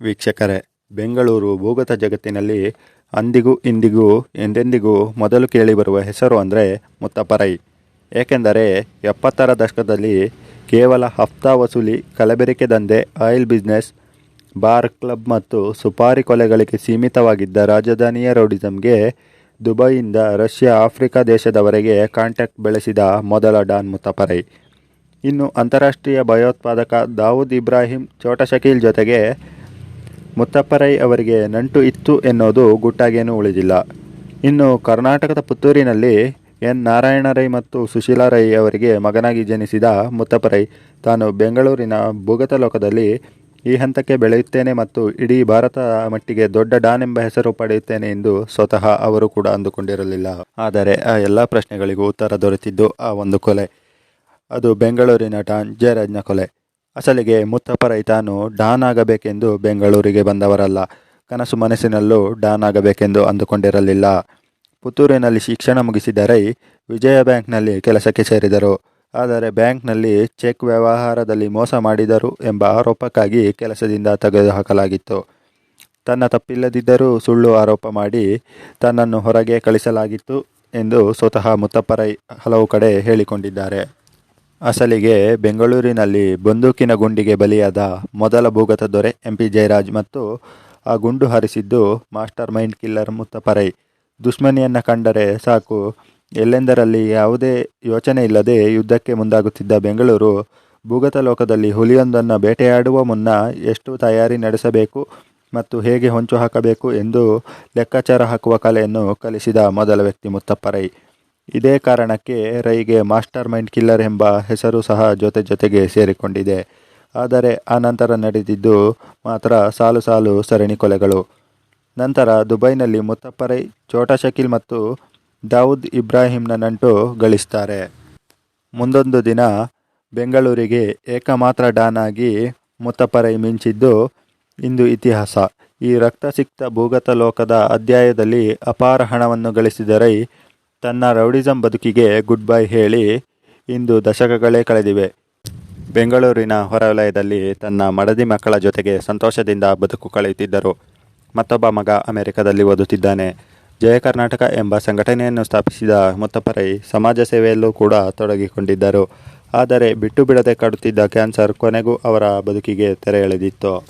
ವೀಕ್ಷಕರೇ, ಬೆಂಗಳೂರು ಭೂಗತ ಜಗತ್ತಿನಲ್ಲಿ ಅಂದಿಗೂ ಇಂದಿಗೂ ಎಂದೆಂದಿಗೂ ಮೊದಲು ಕೇಳಿಬರುವ ಹೆಸರು ಅಂದರೆ ಮುತ್ತಪ್ಪರೈ. ಏಕೆಂದರೆ ಎಪ್ಪತ್ತರ ದಶಕದಲ್ಲಿ ಕೇವಲ ಹಫ್ತಾ ವಸೂಲಿ, ಕಲಬೆರಕೆ ದಂಧೆ, ಆಯಿಲ್ ಬಿಸ್ನೆಸ್, ಬಾರ್ ಕ್ಲಬ್ ಮತ್ತು ಸುಪಾರಿ ಕೊಲೆಗಳಿಗೆ ಸೀಮಿತವಾಗಿದ್ದ ರಾಜಧಾನಿಯ ರೌಡಿಸಮ್ಗೆ ದುಬೈಯಿಂದ ರಷ್ಯಾ, ಆಫ್ರಿಕಾ ದೇಶದವರೆಗೆ ಕಾಂಟ್ಯಾಕ್ಟ್ ಬೆಳೆಸಿದ ಮೊದಲ ಡಾನ್ ಮುತ್ತಪ್ಪರೈ. ಇನ್ನು ಅಂತಾರಾಷ್ಟ್ರೀಯ ಭಯೋತ್ಪಾದಕ ದಾವೂದ್ ಇಬ್ರಾಹಿಂ ಚೋಟ ಶಕೀಲ್ ಜೊತೆಗೆ ಮುತ್ತಪ್ಪರೈ ಅವರಿಗೆ ನಂಟು ಇತ್ತು ಎನ್ನುವುದು ಗುಟ್ಟಾಗೇನೂ ಉಳಿದಿಲ್ಲ. ಇನ್ನು ಕರ್ನಾಟಕದ ಪುತ್ತೂರಿನಲ್ಲಿ ಎನ್. ನಾರಾಯಣ ರೈ ಮತ್ತು ಸುಶೀಲಾ ರೈ ಅವರಿಗೆ ಮಗನಾಗಿ ಜನಿಸಿದ ಮುತ್ತಪ್ಪರೈ ತಾನು ಬೆಂಗಳೂರಿನ ಭೂಗತ ಲೋಕದಲ್ಲಿ ಈ ಹಂತಕ್ಕೆ ಬೆಳೆಯುತ್ತೇನೆ ಮತ್ತು ಇಡೀ ಭಾರತ ಮಟ್ಟಿಗೆ ದೊಡ್ಡ ಡಾನ್ ಎಂಬ ಹೆಸರು ಪಡೆಯುತ್ತೇನೆ ಎಂದು ಸ್ವತಃ ಅವರು ಕೂಡ ಅಂದುಕೊಂಡಿರಲಿಲ್ಲ. ಆದರೆ ಆ ಎಲ್ಲ ಪ್ರಶ್ನೆಗಳಿಗೂ ಉತ್ತರ ದೊರೆತಿದ್ದು ಆ ಒಂದು ಕೊಲೆ. ಅದು ಬೆಂಗಳೂರಿನ ಡಾನ್. ಜಯರಾಜ್ನ ಕೊಲೆ. ಅಸಲಿಗೆ ಮುತ್ತಪ್ಪ ರೈತಾನು ಡಾನ್ ಆಗಬೇಕೆಂದು ಬೆಂಗಳೂರಿಗೆ ಬಂದವರಲ್ಲ. ಕನಸು ಮನಸ್ಸಿನಲ್ಲೂ ಡಾನ್ ಆಗಬೇಕೆಂದು ಅಂದುಕೊಂಡಿರಲಿಲ್ಲ. ಪುತ್ತೂರಿನಲ್ಲಿ ಶಿಕ್ಷಣ ಮುಗಿಸಿದ ರೈ ವಿಜಯ ಬ್ಯಾಂಕ್ನಲ್ಲಿ ಕೆಲಸಕ್ಕೆ ಸೇರಿದರು. ಆದರೆ ಬ್ಯಾಂಕ್ನಲ್ಲಿ ಚೆಕ್ ವ್ಯವಹಾರದಲ್ಲಿ ಮೋಸ ಮಾಡಿದರು ಎಂಬ ಆರೋಪಕ್ಕಾಗಿ ಕೆಲಸದಿಂದ ತೆಗೆದುಹಾಕಲಾಗಿತ್ತು. ತನ್ನ ತಪ್ಪಿಲ್ಲದಿದ್ದರೂ ಸುಳ್ಳು ಆರೋಪ ಮಾಡಿ ತನ್ನನ್ನು ಹೊರಗೆ ಕಳಿಸಲಾಗಿತ್ತು ಎಂದು ಸ್ವತಃ ಮುತ್ತಪ್ಪರೈ ಹಲವು ಕಡೆ ಹೇಳಿಕೊಂಡಿದ್ದಾರೆ. ಅಸಲಿಗೆ ಬೆಂಗಳೂರಿನಲ್ಲಿ ಬಂದೂಕಿನ ಗುಂಡಿಗೆ ಬಲಿಯಾದ ಮೊದಲ ಭೂಗತ ದೊರೆ ಎಂ ಪಿ ಜಯರಾಜ್ ಮತ್ತು ಆ ಗುಂಡು ಹಾರಿಸಿದ್ದು ಮಾಸ್ಟರ್ ಮೈಂಡ್ ಕಿಲ್ಲರ್ ಮುತ್ತಪರೈ. ದುಶ್ಮನಿಯನ್ನು ಕಂಡರೆ ಸಾಕು. ಎಲ್ಲೆಂದರಲ್ಲಿ ಯಾವುದೇ ಯೋಚನೆ ಇಲ್ಲದೆ ಯುದ್ಧಕ್ಕೆ ಮುಂದಾಗುತ್ತಿದ್ದ ಬೆಂಗಳೂರು ಭೂಗತ ಲೋಕದಲ್ಲಿ ಹುಲಿಯೊಂದನ್ನು ಬೇಟೆಯಾಡುವ ಮುನ್ನ ಎಷ್ಟು ತಯಾರಿ ನಡೆಸಬೇಕು ಮತ್ತು ಹೇಗೆ ಹೊಂಚು ಹಾಕಬೇಕು ಎಂದು ಲೆಕ್ಕಾಚಾರ ಹಾಕುವ ಕಲೆಯನ್ನು ಕಲಿಸಿದ ಮೊದಲ ವ್ಯಕ್ತಿ ಮುತ್ತಪ್ಪರೈ ಇದೇ ಕಾರಣಕ್ಕೆ ರೈಗೆ ಮಾಸ್ಟರ್ ಮೈಂಡ್ ಕಿಲ್ಲರ್ ಎಂಬ ಹೆಸರು ಸಹ ಜೊತೆ ಜೊತೆಗೆ ಸೇರಿಕೊಂಡಿದೆ. ಆದರೆ ಆ ನಂತರ ನಡೆದಿದ್ದು ಮಾತ್ರ ಸಾಲು ಸಾಲು ಸರಣಿ ಕೊಲೆಗಳು. ನಂತರ ದುಬೈನಲ್ಲಿ ಮುತ್ತಪ್ಪರೈ, ಚೋಟಾ ಶಕೀಲ್ ಮತ್ತು ದಾವೂದ್ ಇಬ್ರಾಹಿಂನ ನಂಟು ಗಳಿಸ್ತಾರೆ. ಮುಂದೊಂದು ದಿನ ಬೆಂಗಳೂರಿಗೆ ಏಕಮಾತ್ರ ಡಾನ್ ಆಗಿ ಮುತ್ತಪ್ಪರೈ ಮಿಂಚಿದ್ದು ಇಂದು ಇತಿಹಾಸ. ಈ ರಕ್ತಸಿಕ್ತ ಭೂಗತ ಲೋಕದ ಅಧ್ಯಾಯದಲ್ಲಿ ಅಪಾರ ಹಣವನ್ನು ಗಳಿಸಿದ ರೈ ತನ್ನ ರೌಡಿಸಂ ಬದುಕಿಗೆ ಗುಡ್ ಬೈ ಹೇಳಿ ಇಂದು ದಶಕಗಳೇ ಕಳೆದಿವೆ. ಬೆಂಗಳೂರಿನ ಹೊರವಲಯದಲ್ಲಿ ತನ್ನ ಮಡದಿ ಮಕ್ಕಳ ಜೊತೆಗೆ ಸಂತೋಷದಿಂದ ಬದುಕು ಕಳೆಯುತ್ತಿದ್ದರು. ಮತ್ತೊಬ್ಬ ಮಗ ಅಮೆರಿಕದಲ್ಲಿ ಓದುತ್ತಿದ್ದಾನೆ. ಜಯ ಕರ್ನಾಟಕ ಎಂಬ ಸಂಘಟನೆಯನ್ನು ಸ್ಥಾಪಿಸಿದ ಮುತ್ತಪ್ಪರೈ ಸಮಾಜ ಸೇವೆಯಲ್ಲೂ ಕೂಡ ತೊಡಗಿಕೊಂಡಿದ್ದರು. ಆದರೆ ಬಿಟ್ಟು ಬಿಡದೆ ಕಾಡುತ್ತಿದ್ದ ಕ್ಯಾನ್ಸರ್ ಕೊನೆಗೂ ಅವರ ಬದುಕಿಗೆ ತೆರೆ ಎಳೆದಿತ್ತು.